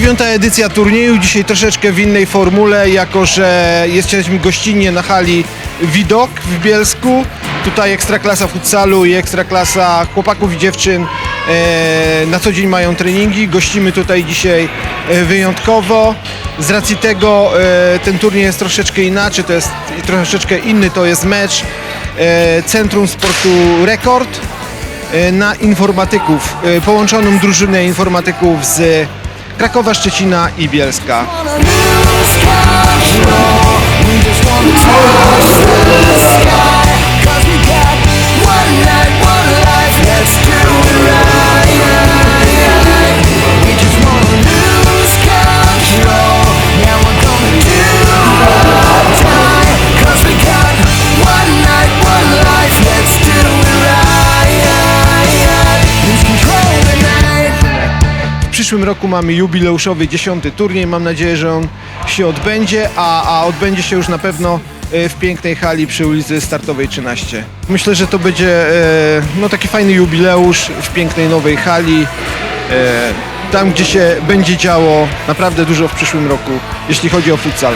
dziewiąta edycja turnieju, dzisiaj troszeczkę w innej formule, jako że jesteśmy gościnnie na hali Widok w Bielsku. Tutaj ekstraklasa futsalu i ekstraklasa chłopaków i dziewczyn e, na co dzień mają treningi. Gościmy tutaj dzisiaj e, wyjątkowo. Z racji tego e, ten turniej jest troszeczkę inaczej, to jest troszeczkę inny, to jest mecz e, Centrum Sportu Rekord e, na informatyków, e, połączoną drużynę informatyków z Krakowa, Szczecina i Bielska. Przyszłym roku mamy jubileuszowy dziesiąty turniej. Mam nadzieję, że on się odbędzie, a, a odbędzie się już na pewno e, w pięknej hali przy ulicy Startowej 13. Myślę, że to będzie e, no, taki fajny jubileusz w pięknej nowej hali. E, tam, gdzie się będzie działo naprawdę dużo w przyszłym roku, jeśli chodzi o futsal.